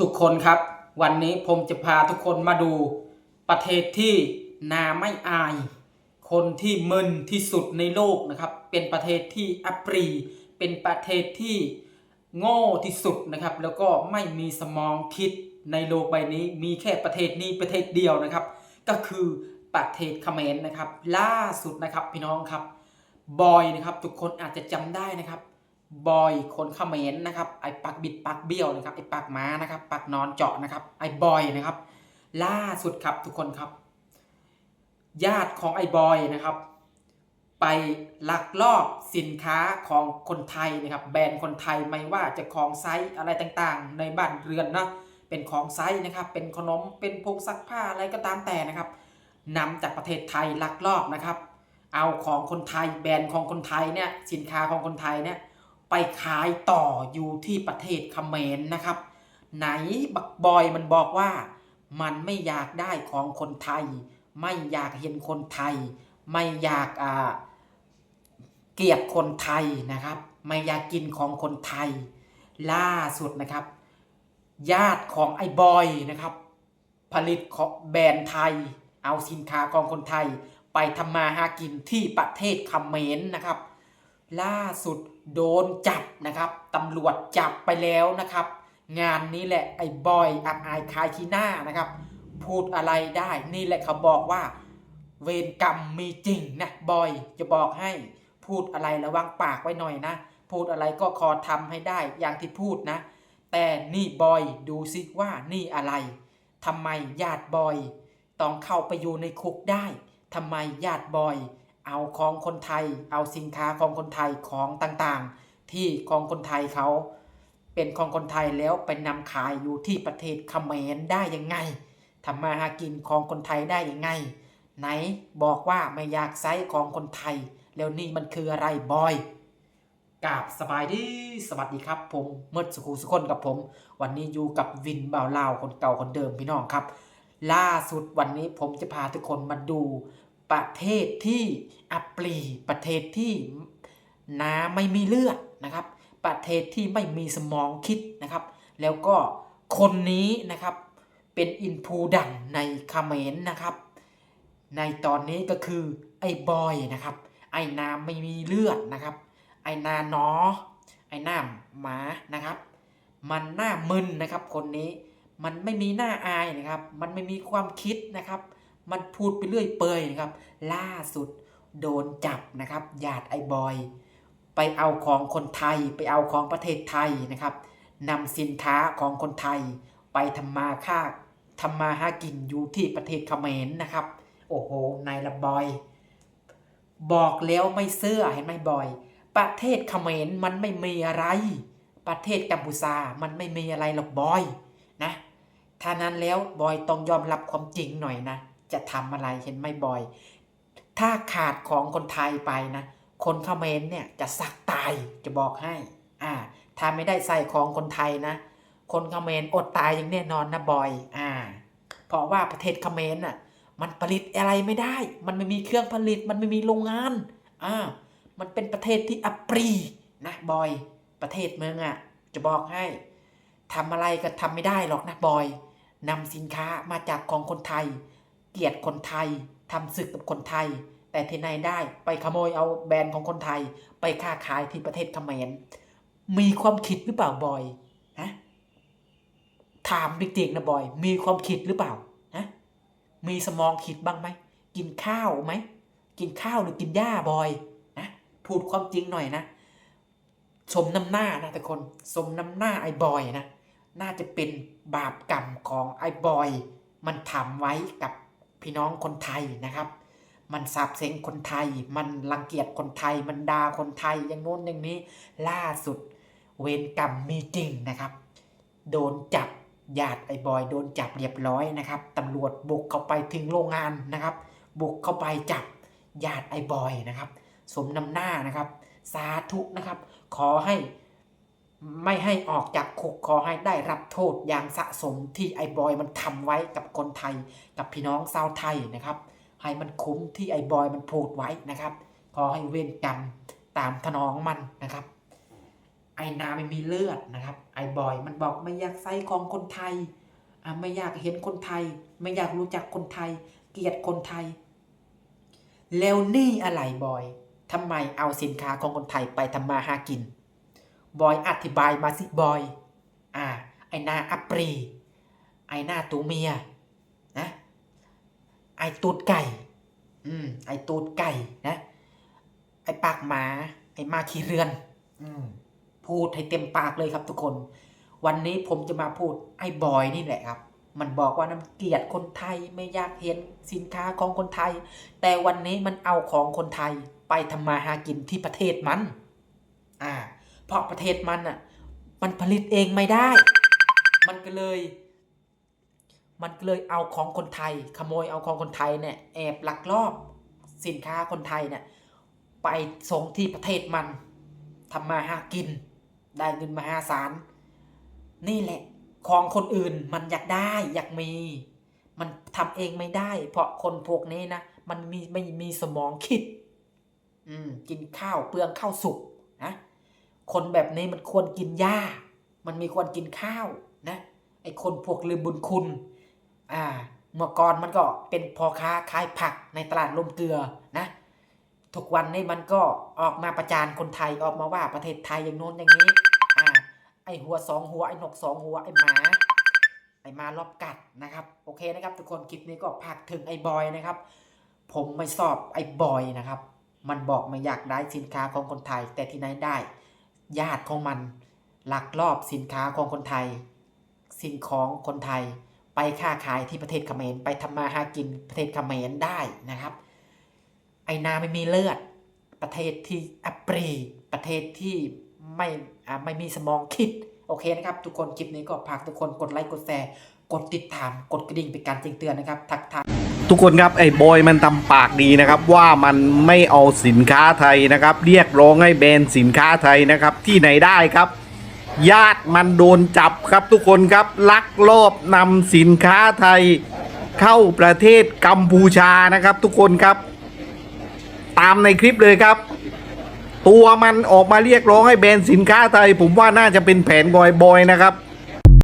ทุกคนครับ วันนี้ผมจะพาทุกคนมาดูประเทศที่นาไม่อาย คนที่มึนที่สุดในโลกนะครับ เป็นประเทศที่อัปรี เป็นประเทศที่โง่ที่สุดนะครับ แล้วก็ไม่มีสมองคิดในโลกใบนี้มีแค่ประเทศนี้ประเทศเดียวนะครับ ก็คือประเทศเขมรนะครับ ล่าสุดนะครับพี่น้องครับบอยนะครับ ทุกคนอาจจะจำได้นะครับ บอยคนเขมรนะครับไอ้ปากบิดปากเบี้ยวนะครับไอ้ปากม้านะครับปากนอนเจาะนะครับไอ้บอยนะครับ ล่าสุดครับทุกคนครับ ญาติของไอ้บอยนะครับ ไปลักลอบสินค้าของคนไทยนะครับ แบรนด์คนไทยไม่ว่าจะของไซส์อะไรต่างๆ ในบ้านเรือนนะเป็นของไซส์นะครับ เป็นขนมเป็นพงซักผ้าอะไรก็ตามแต่นะครับนำจากประเทศไทยลักลอบนะครับ เอาของคนไทยแบรนด์ของคนไทยเนี่ยสินค้าของคนไทยเนี่ย ไปขายต่ออยู่ที่ประเทศเขมรนะครับ ไหนบักบอยมันบอกว่า มันไม่อยากได้ของคนไทย ไม่อยากเห็นคนไทย ไม่อยากอ่าเกลียดคนไทยนะครับ ไม่อยากกินของคนไทย ล่าสุดนะครับ ญาติของไอ้บอยนะครับ ผลิตของแบรนด์ไทย เอาสินค้าของคนไทย ไปทำมาหากินที่ประเทศเขมรนนะครับ ล่าสุดโดนจับนะครับตำรวจจับไปแล้วนะครับ งานนี้แหละไอ้บอยอับอายคายขี้หน้านะครับ พูดอะไรได้นี่แหละเขาบอกว่า เวรกรรมมีจริงนะบอยจะบอกให้พูดอะไรระวังปากไว้หน่อยนะ พูดอะไรก็ขอทำให้ได้อย่างที่พูดนะ แต่นี่บอยดูซิว่านี่อะไรทำไมญาติบอย ต้องเข้าไปอยู่ในคุกได้ทำไมญาติบอย เอาของคนไทย เอาสินค้าของคนไทยของต่างๆ ที่ของคนไทยเขาเป็นของคนไทยแล้วไปนำขายอยู่ที่ประเทศเขมรได้ยังไงทำมาหากินของคนไทยได้ยังไง ไหนบอกว่าไม่อยากไซส์ของคนไทย แล้วนี่มันคืออะไรบอยกาบสบายดีสวัสดีครับ ผมเมื่อสุขุสุคนกับผม วันนี้อยู่กับวินบ่าวลาวคนเก่าคนเดิมพี่น้องครับ ล่าสุดวันนี้ผมจะพาทุกคนมาดู ประเทศที่อัปรีประเทศที่น้ำไม่มีเลือดนะครับ ประเทศที่ไม่มีสมองคิดนะครับ แล้วก็คนนี้นะครับเป็นอินพูดังในเขมรนะครับ ในตอนนี้ก็คือไอ้บอยนะครับ ไอ้น้ำไม่มีเลือดนะครับ ไอ้นาหนอ ไอ้หน้าหมานะครับ มันหน้ามึนนะครับ คนนี้มันไม่มีหน้าอายนะครับ มันไม่มีความคิดนะครับ มันพูดไปเรื่อยเปื่อยนะครับ ล่าสุดโดนจับนะครับญาติไอบอย ไปเอาของคนไทยไปเอาของประเทศไทยนะครับนำสินค้าของคนไทย ไปทำมาค่าทำมาหากินอยู่ที่ประเทศเขมรนะครับ โอ้โหนายละบอย บอกแล้วไม่เสื้อเห็นไหมบอย ประเทศเขมรมันไม่มีอะไร ประเทศกัมพูชามันไม่มีอะไรหรอกบอยนะท่านั้นแล้วบอยต้องยอมรับความจริงหน่อยนะ จะทำอะไรเห็นไหมบอย ถ้าขาดของคนไทยไปนะ คนเขมรเนี่ยจะสักตายจะบอกให้ อ่า ถ้าไม่ได้ใส่ของคนไทยนะ คนเขมรอดตายอย่างแน่นอนนะบอย อ่า เพราะว่าประเทศเขมรน่ะ มันผลิตอะไรไม่ได้ มันไม่มีเครื่องผลิต มันไม่มีโรงงาน อ่า มันเป็นประเทศที่อัปรีนะบอย ประเทศเมืองอะ่ะ จะบอกให้ทำอะไรก็ทำไม่ได้หรอกนะบอยนำสินค้ามาจากของคนไทย เกลียดคนไทยทำศึกกับคนไทย แต่ที่ไหนได้ไปขโมยเอาแบรนด์ของคนไทย ไปค้าขายที่ประเทศเขมรมีความคิดหรือเปล่าบอยฮะถามจริงๆนะบอย มีความคิดหรือเปล่าฮะมีสมองคิดบ้างไหมกินข้าวไหมกินข้าวหรือกินหญ้าบอยนะพูดความจริงหน่อยนะสมน้ำหน้านะทุกคนสมน้ำหน้าไอ้บอยนะน่าจะเป็นบาปกรรมของไอ้บอย มันทำไว้กับ พี่น้องคนไทยนะครับ มันสาบเซ็งคนไทย มันรังเกียจคนไทย มันด่าคนไทยอย่างโน้นอย่างนี้ ล่าสุดเวรกรรมมีจริงนะครับ โดนจับญาติไอ้บอยโดนจับเรียบร้อยนะครับตำรวจบุกเข้าไปถึงโรงงานนะครับ บุกเข้าไปจับญาติไอ้บอยนะครับ สมนำหน้านะครับ สาธุนะครับ ขอให้ ไม่ให้ออกจากคุกขอให้ได้รับโทษอย่างสะสมที่ไอ้บอยมันทำไว้กับคนไทย กับพี่น้องชาวไทยนะครับ ให้มันคุ้มที่ไอ้บอยมันพูดไว้นะครับ ขอให้เว้นกรรมตามทนองมันนะครับ ไอ้นาไม่มีเลือดนะครับ ไอ้บอยมันบอกไม่อยากใส่ของคนไทยอะไม่อยากเห็นคนไทย ไม่อยากรู้จักคนไทย เกลียดคนไทย แล้วนี่อะไรบอยทำไมเอาสินค้าของคนไทยไปทำมาหากิน บอยอธิบายมาสิบอย อ่า ไอนาอัปรี ไอหน้าตูเมีย นะ ไอตูดไก่ อืม ไอตูดไก่นะ ไอปากหมา ไอมาขี้เรือน อืม พูดให้เต็มปากเลยครับทุกคน วันนี้ผมจะมาพูดไอ้บอยนี่แหละครับ มันบอกว่าน้ำเกลียดคนไทยไม่อยากเห็นสินค้าของคนไทย แต่วันนี้มันเอาของคนไทยไปทำมาหากินที่ประเทศมัน อ่า เพราะประเทศมันอะ มันผลิตเองไม่ได้ มันก็เลย มันก็เลยเอาของคนไทย ขโมยเอาของคนไทยเนี่ยแอบลักลอบสินค้าคนไทยเนี่ยไปส่งที่ประเทศมันทำมาหากิน ได้เงินมหาศาลนี่แหละของคนอื่นมันอยากได้อยากมี มันทำเองไม่ได้ เพราะคนพวกนี้นะ มันมีไม่มีสมองคิด อืม กินข้าวเปลืองข้าวสุก คนแบบนี้มันควรกินหญ้า มันมีควรกินข้าวนะไอคนพวกลืมบุญคุณ อ่า เมื่อก่อนมันก็เป็นพ่อค้าขายผักในตลาดลมเกลือนะ ทุกวันนี้มันก็ออกมาประจานคนไทยออกมาว่าประเทศไทยอย่างโน้นอย่างนี้ อ่า ไอหัวสองหัวไอนกสองหัวไอหมา ไอหมารอบกัดนะครับ โอเคนะครับ ทุกคนคลิปนี้ก็พากถึงไอบอยนะครับ ผมไม่สอบไอบอยนะครับ มันบอกไม่อยากได้สินค้าของคนไทยแต่ที่ไหนได้ ญาติของมันลักลอบสินค้าของคนไทย สิ่งของคนไทยไปค้าขายที่ประเทศเขมรไปทำมาหากินประเทศเขมรได้นะครับ ไอนาไม่มีเลือด ประเทศที่อัปรี ประเทศที่ไม่ไม่มีสมองคิด โอเคนะครับ ทุกคนคลิปนี้ก็ฝากทุกคนกดไลค์กดแชร์กดติดตามกดกระดิ่งเป็นการแจ้งเตือนนะครับ ทักทาย ทุกคนครับไอ้บอยมันทำปากดีนะครับ ว่ามันไม่เอาสินค้าไทยนะครับ เรียกร้องให้แบนสินค้าไทยนะครับ ที่ไหนได้ครับ ญาติมันโดนจับครับทุกคนครับลักลอบนำสินค้าไทย เข้าประเทศกัมพูชานะครับ ทุกคนครับ ตามในคลิปเลยครับ ตัวมันออกมาเรียกร้องให้แบนสินค้าไทย ผมว่าน่าจะเป็นแผนบอยบอยนะครับ